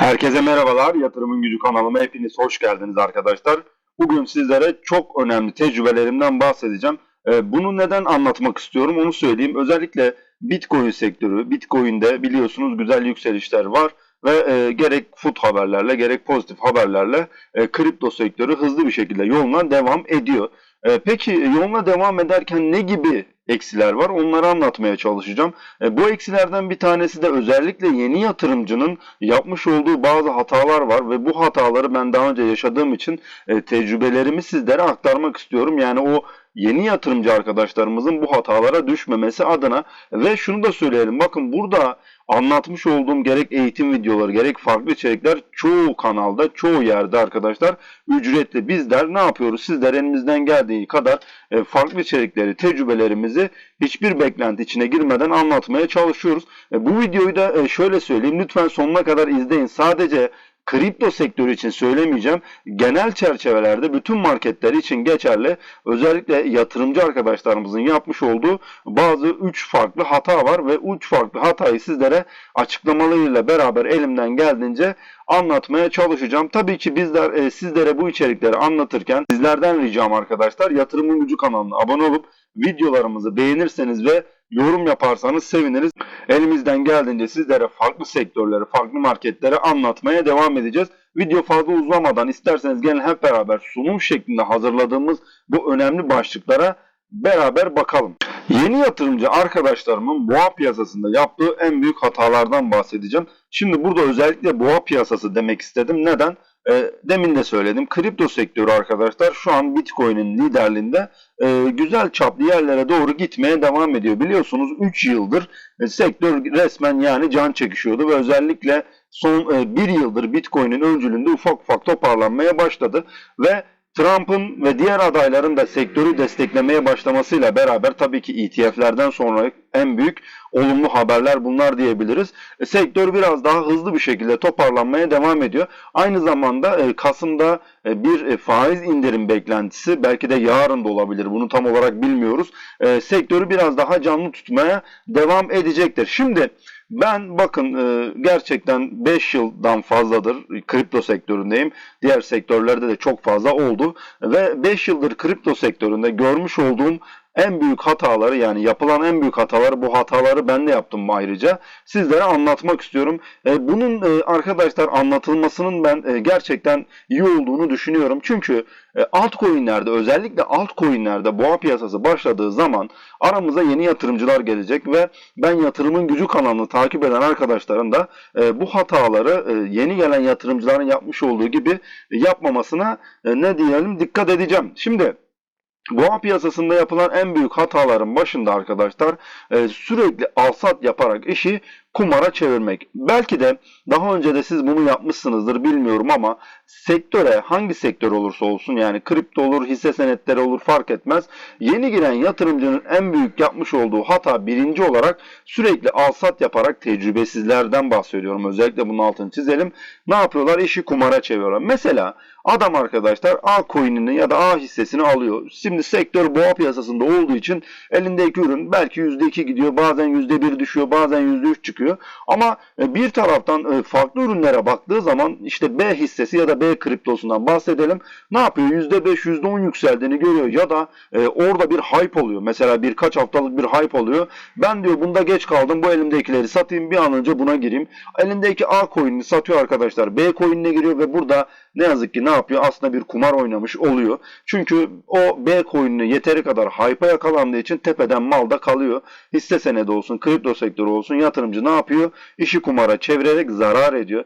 Herkese merhabalar. Yatırımın Gücü kanalıma hepiniz hoş geldiniz arkadaşlar. Bugün sizlere çok önemli tecrübelerimden bahsedeceğim. Ee, Bunu neden anlatmak istiyorum onu söyleyeyim. Özellikle Bitcoin sektörü, Bitcoin'de biliyorsunuz güzel yükselişler var ve e, gerek food haberlerle gerek pozitif haberlerle e, kripto sektörü hızlı bir şekilde yoluna devam ediyor. E, peki yoluna devam ederken ne gibi eksiler var onları anlatmaya çalışacağım. E, bu eksilerden bir tanesi de özellikle yeni yatırımcının yapmış olduğu bazı hatalar var ve bu hataları ben daha önce yaşadığım için e, tecrübelerimi sizlere aktarmak istiyorum. Yani o yeni yatırımcı arkadaşlarımızın bu hatalara düşmemesi adına ve şunu da söyleyelim. Bakın burada anlatmış olduğum gerek eğitim videoları gerek farklı içerikler çoğu kanalda çoğu yerde arkadaşlar ücretli. Bizler ne yapıyoruz? Sizler elimizden geldiği kadar e, farklı içerikleri, tecrübelerimizi hiçbir beklenti içine girmeden anlatmaya çalışıyoruz. E, Bu videoyu da e, şöyle söyleyeyim. Lütfen sonuna kadar izleyin. Sadece kripto sektörü için söylemeyeceğim. Genel çerçevelerde bütün marketler için geçerli. Özellikle yatırımcı arkadaşlarımızın yapmış olduğu bazı 3 farklı hata var ve 3 farklı hatayı sizlere açıklamalarıyla beraber elimden geldiğince anlatmaya çalışacağım. Tabii ki bizler e, sizlere bu içerikleri anlatırken sizlerden ricam arkadaşlar yatırımın gücü kanalına abone olup videolarımızı beğenirseniz ve yorum yaparsanız seviniriz. Elimizden geldiğince sizlere farklı sektörleri, farklı marketleri anlatmaya devam edeceğiz. Video fazla uzamadan isterseniz gelin hep beraber sunum şeklinde hazırladığımız bu önemli başlıklara beraber bakalım. Yeni yatırımcı arkadaşlarımın boğa piyasasında yaptığı en büyük hatalardan bahsedeceğim. Şimdi burada özellikle boğa piyasası demek istedim. Neden? E, demin de söyledim. Kripto sektörü arkadaşlar şu an Bitcoin'in liderliğinde e, güzel çaplı yerlere doğru gitmeye devam ediyor. Biliyorsunuz 3 yıldır e, sektör resmen yani can çekişiyordu ve özellikle son e, bir yıldır Bitcoin'in öncülüğünde ufak ufak toparlanmaya başladı ve Trump'ın ve diğer adayların da sektörü desteklemeye başlamasıyla beraber tabii ki ETF'lerden sonra en büyük olumlu haberler bunlar diyebiliriz. E, sektör biraz daha hızlı bir şekilde toparlanmaya devam ediyor. Aynı zamanda e, Kasım'da e, bir e, faiz indirim beklentisi belki de yarın da olabilir. Bunu tam olarak bilmiyoruz. E, sektörü biraz daha canlı tutmaya devam edecektir. Şimdi ben bakın e, gerçekten 5 yıldan fazladır kripto sektöründeyim. Diğer sektörlerde de çok fazla oldu ve 5 yıldır kripto sektöründe görmüş olduğum en büyük hataları yani yapılan en büyük hataları bu hataları ben de yaptım ayrıca sizlere anlatmak istiyorum. E, bunun e, arkadaşlar anlatılmasının ben e, gerçekten iyi olduğunu düşünüyorum. Çünkü e, altcoin'lerde özellikle altcoin'lerde boğa piyasası başladığı zaman aramıza yeni yatırımcılar gelecek ve ben yatırımın gücü kanalını takip eden arkadaşların da e, bu hataları e, yeni gelen yatırımcıların yapmış olduğu gibi yapmamasına e, ne diyelim dikkat edeceğim. Şimdi Boğa piyasasında yapılan en büyük hataların başında arkadaşlar e, sürekli alsat yaparak işi kumara çevirmek. Belki de daha önce de siz bunu yapmışsınızdır bilmiyorum ama sektöre hangi sektör olursa olsun yani kripto olur, hisse senetleri olur fark etmez. Yeni giren yatırımcının en büyük yapmış olduğu hata birinci olarak sürekli alsat yaparak tecrübesizlerden bahsediyorum. Özellikle bunun altını çizelim. Ne yapıyorlar? İşi kumara çeviriyorlar. Mesela adam arkadaşlar A coin'ini ya da A hissesini alıyor. Şimdi sektör boğa piyasasında olduğu için elindeki ürün belki %2 gidiyor, bazen %1 düşüyor, bazen %3 çıkıyor. Ama e, bir taraftan e, farklı ürünlere baktığı zaman işte B hissesi ya da B kriptosundan bahsedelim. Ne yapıyor? %5, %10 yükseldiğini görüyor ya da e, orada bir hype oluyor. Mesela birkaç haftalık bir hype oluyor. Ben diyor bunda geç kaldım. Bu elimdekileri satayım bir an önce buna gireyim. Elindeki A coin'ini satıyor arkadaşlar. B coin'ine giriyor ve burada ne yazık ki ne yapıyor? Aslında bir kumar oynamış oluyor. Çünkü o B coin'ini yeteri kadar hype'a yakalandığı için tepeden malda kalıyor. Hisse senedi olsun, kripto sektörü olsun yatırımcı ne yapıyor? İşi kumara çevirerek zarar ediyor.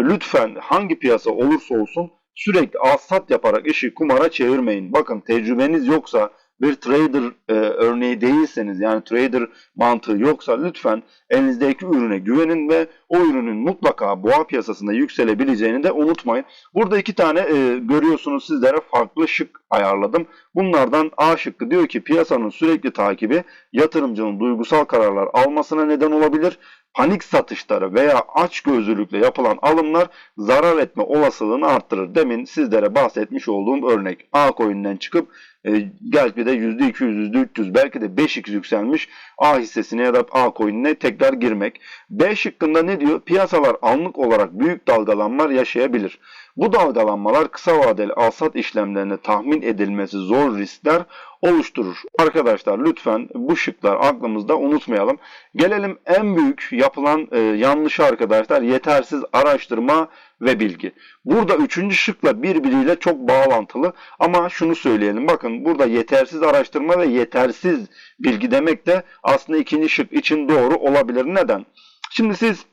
Lütfen hangi piyasa olursa olsun sürekli alsat yaparak işi kumara çevirmeyin. Bakın tecrübeniz yoksa bir trader e, örneği değilseniz yani trader mantığı yoksa lütfen elinizdeki ürüne güvenin ve o ürünün mutlaka boğa piyasasında yükselebileceğini de unutmayın. Burada iki tane e, görüyorsunuz sizlere farklı şık ayarladım. Bunlardan A şıkkı diyor ki piyasanın sürekli takibi yatırımcının duygusal kararlar almasına neden olabilir. Panik satışları veya açgözlülükle yapılan alımlar zarar etme olasılığını arttırır. Demin sizlere bahsetmiş olduğum örnek A coin'den çıkıp e, belki de %200, %300 belki de 5x yükselmiş A hissesine ya da A coin'ine tekrar girmek. B şıkkında ne diyor? Piyasalar anlık olarak büyük dalgalanmalar yaşayabilir. Bu dalgalanmalar kısa vadeli alsat işlemlerine tahmin edilmesi zor riskler oluşturur. Arkadaşlar lütfen bu şıklar aklımızda unutmayalım. Gelelim en büyük yapılan e, yanlışı arkadaşlar yetersiz araştırma ve bilgi. Burada üçüncü şıkla birbiriyle çok bağlantılı ama şunu söyleyelim. Bakın burada yetersiz araştırma ve yetersiz bilgi demek de aslında ikinci şık için doğru olabilir. Neden? Şimdi siz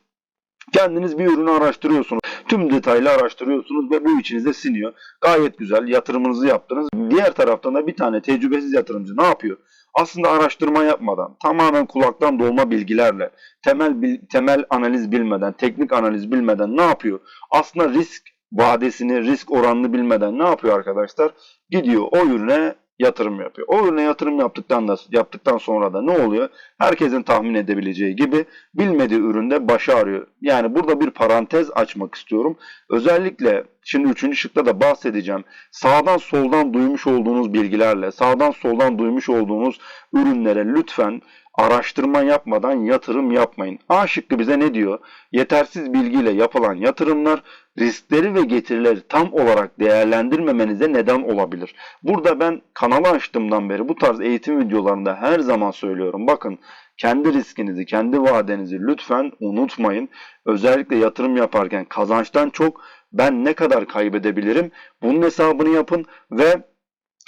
kendiniz bir ürünü araştırıyorsunuz. Tüm detaylı araştırıyorsunuz ve bu içinize siniyor. Gayet güzel yatırımınızı yaptınız. Diğer taraftan da bir tane tecrübesiz yatırımcı ne yapıyor? Aslında araştırma yapmadan, tamamen kulaktan dolma bilgilerle, temel temel analiz bilmeden, teknik analiz bilmeden ne yapıyor? Aslında risk vadesini, risk oranını bilmeden ne yapıyor arkadaşlar? Gidiyor o ürüne yatırım yapıyor. O ürüne yatırım yaptıktan da yaptıktan sonra da ne oluyor? Herkesin tahmin edebileceği gibi bilmediği üründe başı ağrıyor. Yani burada bir parantez açmak istiyorum. Özellikle şimdi üçüncü şıkta da bahsedeceğim. Sağdan soldan duymuş olduğunuz bilgilerle, sağdan soldan duymuş olduğunuz ürünlere lütfen araştırma yapmadan yatırım yapmayın. A şıkkı bize ne diyor? Yetersiz bilgiyle yapılan yatırımlar riskleri ve getirileri tam olarak değerlendirmemenize neden olabilir. Burada ben kanalı açtığımdan beri bu tarz eğitim videolarında her zaman söylüyorum. Bakın kendi riskinizi, kendi vadenizi lütfen unutmayın. Özellikle yatırım yaparken kazançtan çok ben ne kadar kaybedebilirim bunun hesabını yapın ve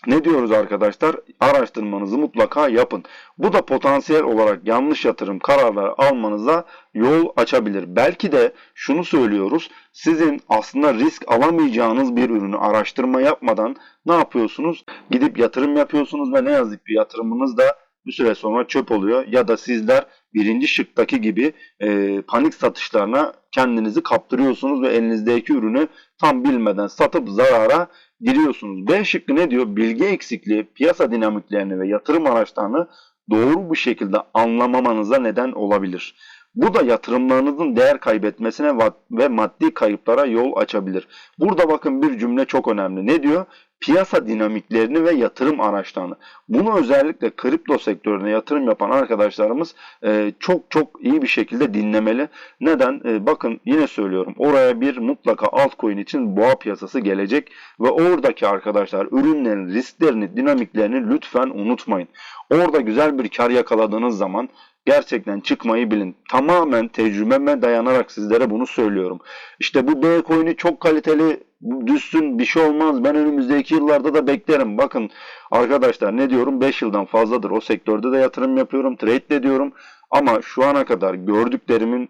ne diyoruz arkadaşlar? Araştırmanızı mutlaka yapın. Bu da potansiyel olarak yanlış yatırım kararları almanıza yol açabilir. Belki de şunu söylüyoruz. Sizin aslında risk alamayacağınız bir ürünü araştırma yapmadan ne yapıyorsunuz? Gidip yatırım yapıyorsunuz ve ne yazık ki yatırımınız da bir süre sonra çöp oluyor. Ya da sizler birinci şıktaki gibi e, panik satışlarına kendinizi kaptırıyorsunuz ve elinizdeki ürünü tam bilmeden satıp zarara giriyorsunuz. B şıkkı ne diyor? Bilgi eksikliği, piyasa dinamiklerini ve yatırım araçlarını doğru bir şekilde anlamamanıza neden olabilir. Bu da yatırımlarınızın değer kaybetmesine ve maddi kayıplara yol açabilir. Burada bakın bir cümle çok önemli. Ne diyor? Piyasa dinamiklerini ve yatırım araçlarını. Bunu özellikle kripto sektörüne yatırım yapan arkadaşlarımız e, çok çok iyi bir şekilde dinlemeli. Neden? E, bakın yine söylüyorum. Oraya bir mutlaka altcoin için boğa piyasası gelecek ve oradaki arkadaşlar ürünlerin risklerini, dinamiklerini lütfen unutmayın. Orada güzel bir kar yakaladığınız zaman gerçekten çıkmayı bilin. Tamamen tecrübeme dayanarak sizlere bunu söylüyorum. İşte bu B coin'i çok kaliteli düşsün bir şey olmaz. Ben önümüzdeki yıllarda da beklerim. Bakın arkadaşlar ne diyorum 5 yıldan fazladır o sektörde de yatırım yapıyorum. Trade de diyorum. Ama şu ana kadar gördüklerimin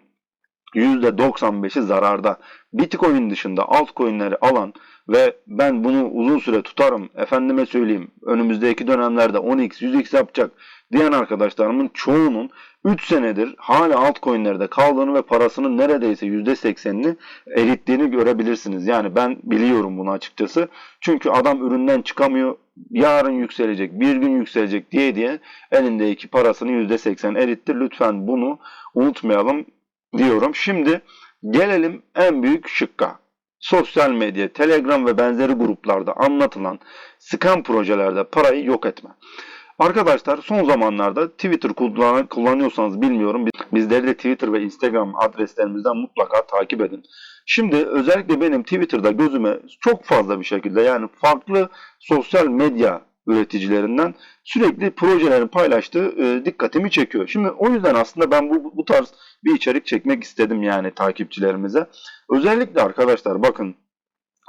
%95'i zararda. Bitcoin dışında altcoin'leri alan ve ben bunu uzun süre tutarım. Efendime söyleyeyim önümüzdeki dönemlerde 10x 100x yapacak diyen arkadaşlarımın çoğunun 3 senedir hala altcoin'lerde kaldığını ve parasının neredeyse %80'ini erittiğini görebilirsiniz. Yani ben biliyorum bunu açıkçası. Çünkü adam üründen çıkamıyor. Yarın yükselecek, bir gün yükselecek diye diye elindeki parasını %80 eritti. Lütfen bunu unutmayalım diyorum. Şimdi gelelim en büyük şıkka. Sosyal medya, Telegram ve benzeri gruplarda anlatılan scam projelerde parayı yok etme. Arkadaşlar son zamanlarda Twitter kullan- kullanıyorsanız bilmiyorum. Biz- Bizleri de Twitter ve Instagram adreslerimizden mutlaka takip edin. Şimdi özellikle benim Twitter'da gözüme çok fazla bir şekilde yani farklı sosyal medya üreticilerinden sürekli projelerin paylaştığı e, dikkatimi çekiyor. Şimdi o yüzden aslında ben bu, bu tarz bir içerik çekmek istedim yani takipçilerimize. Özellikle arkadaşlar bakın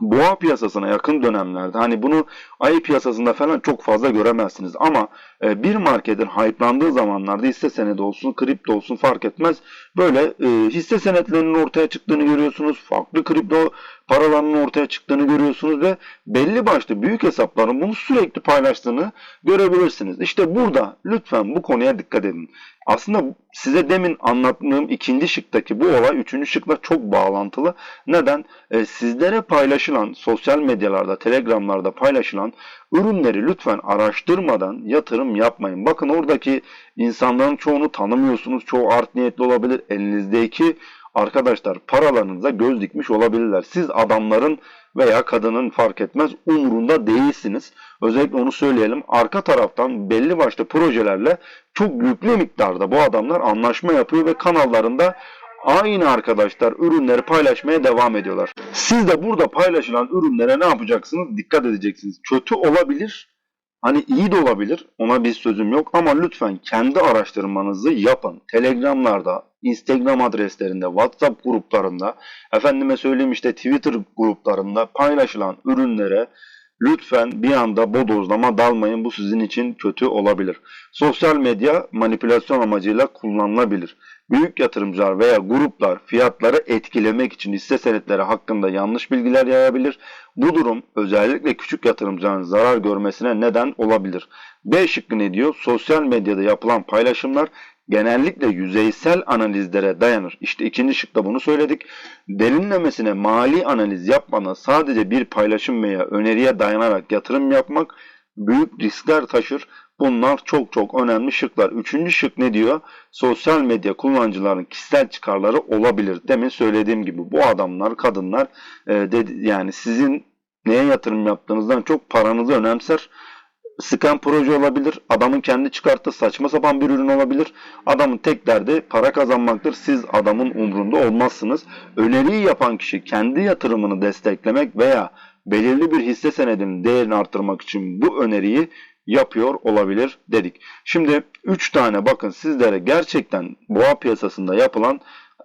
boğa piyasasına yakın dönemlerde hani bunu ay piyasasında falan çok fazla göremezsiniz ama e, bir marketin hype'landığı zamanlarda hisse senedi olsun, kripto olsun fark etmez. Böyle e, hisse senetlerinin ortaya çıktığını görüyorsunuz. Farklı kripto paralarının ortaya çıktığını görüyorsunuz ve belli başlı büyük hesapların bunu sürekli paylaştığını görebilirsiniz. İşte burada lütfen bu konuya dikkat edin. Aslında size demin anlattığım ikinci şıktaki bu olay üçüncü şıkla çok bağlantılı. Neden? E, sizlere paylaşılan sosyal medyalarda, telegramlarda paylaşılan ürünleri lütfen araştırmadan yatırım yapmayın. Bakın oradaki insanların çoğunu tanımıyorsunuz. Çoğu art niyetli olabilir. Elinizdeki arkadaşlar paralarınıza göz dikmiş olabilirler. Siz adamların veya kadının fark etmez umurunda değilsiniz. Özellikle onu söyleyelim. Arka taraftan belli başlı projelerle çok yüklü miktarda bu adamlar anlaşma yapıyor ve kanallarında aynı arkadaşlar ürünleri paylaşmaya devam ediyorlar. Siz de burada paylaşılan ürünlere ne yapacaksınız? Dikkat edeceksiniz. Kötü olabilir. Hani iyi de olabilir. Ona bir sözüm yok ama lütfen kendi araştırmanızı yapın. Telegramlarda, Instagram adreslerinde, WhatsApp gruplarında, efendime söyleyeyim işte Twitter gruplarında paylaşılan ürünlere lütfen bir anda bodozlama dalmayın. Bu sizin için kötü olabilir. Sosyal medya manipülasyon amacıyla kullanılabilir. Büyük yatırımcılar veya gruplar fiyatları etkilemek için hisse senetleri hakkında yanlış bilgiler yayabilir. Bu durum özellikle küçük yatırımcıların zarar görmesine neden olabilir. B şıkkı ne diyor? Sosyal medyada yapılan paylaşımlar genellikle yüzeysel analizlere dayanır. İşte ikinci şıkta bunu söyledik. Derinlemesine mali analiz yapmadan sadece bir paylaşım veya öneriye dayanarak yatırım yapmak büyük riskler taşır. Bunlar çok çok önemli şıklar. Üçüncü şık ne diyor? Sosyal medya kullanıcıların kişisel çıkarları olabilir. Demin söylediğim gibi bu adamlar, kadınlar e, dedi, yani sizin neye yatırım yaptığınızdan çok paranızı önemser. Sıkan proje olabilir. Adamın kendi çıkarttığı saçma sapan bir ürün olabilir. Adamın tek derdi para kazanmaktır. Siz adamın umrunda olmazsınız. Öneriyi yapan kişi kendi yatırımını desteklemek veya belirli bir hisse senedinin değerini arttırmak için bu öneriyi yapıyor olabilir dedik. Şimdi 3 tane bakın sizlere gerçekten boğa piyasasında yapılan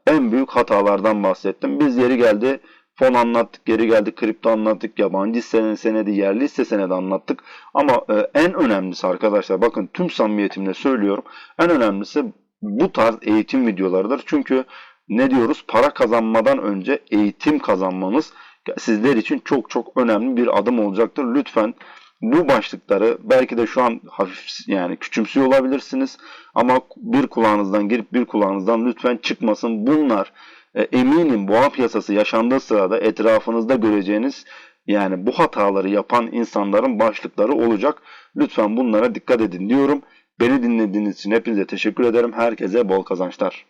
en büyük hatalardan bahsettim. Biz yeri geldi fon anlattık, geri geldi kripto anlattık, yabancı hisse senedi, yerli hisse senedi anlattık. Ama e, en önemlisi arkadaşlar bakın tüm samimiyetimle söylüyorum. En önemlisi bu tarz eğitim videolarıdır. Çünkü ne diyoruz? Para kazanmadan önce eğitim kazanmanız sizler için çok çok önemli bir adım olacaktır. Lütfen bu başlıkları belki de şu an hafif yani küçümsüyor olabilirsiniz ama bir kulağınızdan girip bir kulağınızdan lütfen çıkmasın. Bunlar e, eminim boğa piyasası yaşandığı sırada etrafınızda göreceğiniz yani bu hataları yapan insanların başlıkları olacak. Lütfen bunlara dikkat edin diyorum. Beni dinlediğiniz için hepinize teşekkür ederim. Herkese bol kazançlar.